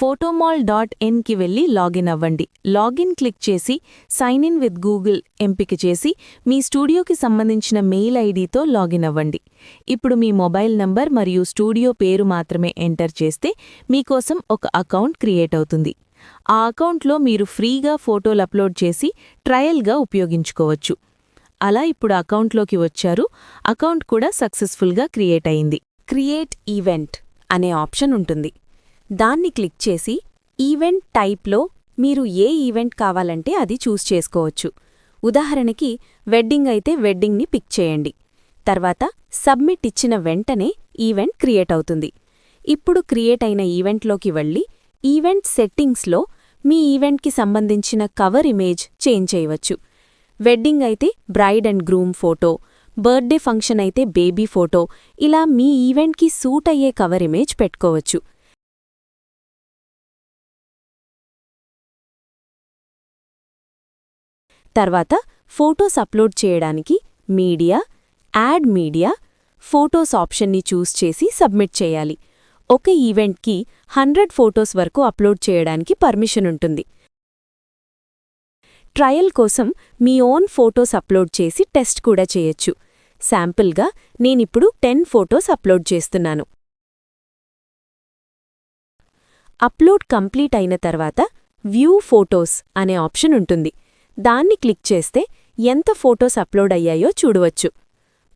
ఫోటోమాల్ dot ఇన్కి వెళ్ళి login అవ్వండి. Login click చేసి సైన్ ఇన్ విత్ గూగుల్ ఎంపిక చేసి మీ స్టూడియోకి సంబంధించిన మెయిల్ ఐడితో లాగిన్ అవ్వండి. ఇప్పుడు మీ మొబైల్ నంబర్ మరియు స్టూడియో పేరు మాత్రమే ఎంటర్ చేస్తే మీకోసం ఒక అకౌంట్ క్రియేట్ అవుతుంది. ఆ అకౌంట్లో మీరు ఫ్రీగా ఫోటోలు అప్లోడ్ చేసి ట్రయల్గా ఉపయోగించుకోవచ్చు. అలా ఇప్పుడు అకౌంట్లోకి వచ్చారు. అకౌంట్ కూడా సక్సెస్ఫుల్గా క్రియేట్ అయింది. క్రియేట్ ఈవెంట్ అనే ఆప్షన్ ఉంటుంది. దాన్ని క్లిక్ చేసి ఈవెంట్ టైప్లో మీరు ఏ ఈవెంట్ కావాలంటే అది చూస్ చేసుకోవచ్చు. ఉదాహరణకి వెడ్డింగ్ అయితే వెడ్డింగ్ని పిక్ చేయండి. తర్వాత సబ్మిట్ ఇచ్చిన వెంటనే ఈవెంట్ క్రియేట్ అవుతుంది. ఇప్పుడు క్రియేట్ అయిన ఈవెంట్లోకి వెళ్ళి ఈవెంట్ సెట్టింగ్స్లో మీ ఈవెంట్కి సంబంధించిన కవర్ ఇమేజ్ చేంజ్ చేయవచ్చు. వెడ్డింగ్ అయితే bride and groom photo birthday function అయితే బేబీ ఫోటో ఇలా మీ ఈవెంట్కి సూట్ అయ్యే కవర్ ఇమేజ్ పెట్టుకోవచ్చు. తర్వాత ఫోటోస్ అప్లోడ్ చేయడానికి మీడియా యాడ్ మీడియా ఫోటోస్ ఆప్షన్ని చూస్ చేసి సబ్మిట్ చేయాలి. ఒక ఈవెంట్కి హండ్రెడ్ ఫోటోస్ వరకు అప్లోడ్ చేయడానికి పర్మిషన్ ఉంటుంది. ట్రయల్ కోసం మీ ఓన్ ఫోటోస్ అప్లోడ్ చేసి టెస్ట్ కూడా చేయొచ్చు. శాంపిల్గా నేనిప్పుడు టెన్ ఫోటోస్ అప్లోడ్ చేస్తున్నాను. అప్లోడ్ కంప్లీట్ అయిన తర్వాత వ్యూ ఫోటోస్ అనే ఆప్షన్ ఉంటుంది. దాన్ని క్లిక్ చేస్తే ఎంత ఫోటోస్ అప్లోడ్ అయ్యాయో చూడవచ్చు.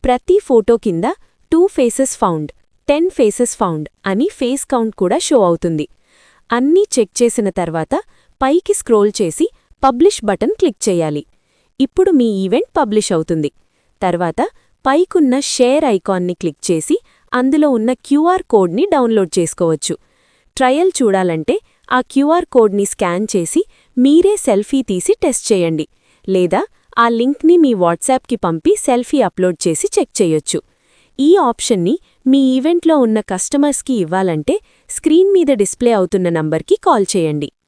ప్రతి ఫోటో కింద two faces found ten faces found అని ఫేస్ కౌంట్ కూడా షో అవుతుంది. అన్నీ చెక్ చేసిన తర్వాత పైకి స్క్రోల్ చేసి పబ్లిష్ బటన్ క్లిక్ చేయాలి. ఇప్పుడు మీ ఈవెంట్ పబ్లిష్ అవుతుంది. తర్వాత పైకున్న షేర్ ఐకాన్ని క్లిక్ చేసి అందులో ఉన్న క్యూఆర్ కోడ్ని డౌన్లోడ్ చేసుకోవచ్చు. ట్రయల్ చూడాలంటే ఆ క్యూఆర్ కోడ్ని స్కాన్ చేసి మీరే సెల్ఫీ తీసి టెస్ట్ చేయండి. లేదా ఆ లింక్ని మీ వాట్సాప్కి పంపి సెల్ఫీ అప్లోడ్ చేసి చెక్ చేయొచ్చు. ఈ ఆప్షన్ని మీ ఈవెంట్లో ఉన్న కస్టమర్స్కి ఇవ్వాలంటే స్క్రీన్ మీద డిస్ప్లే అవుతున్న నంబర్కి కాల్ చేయండి.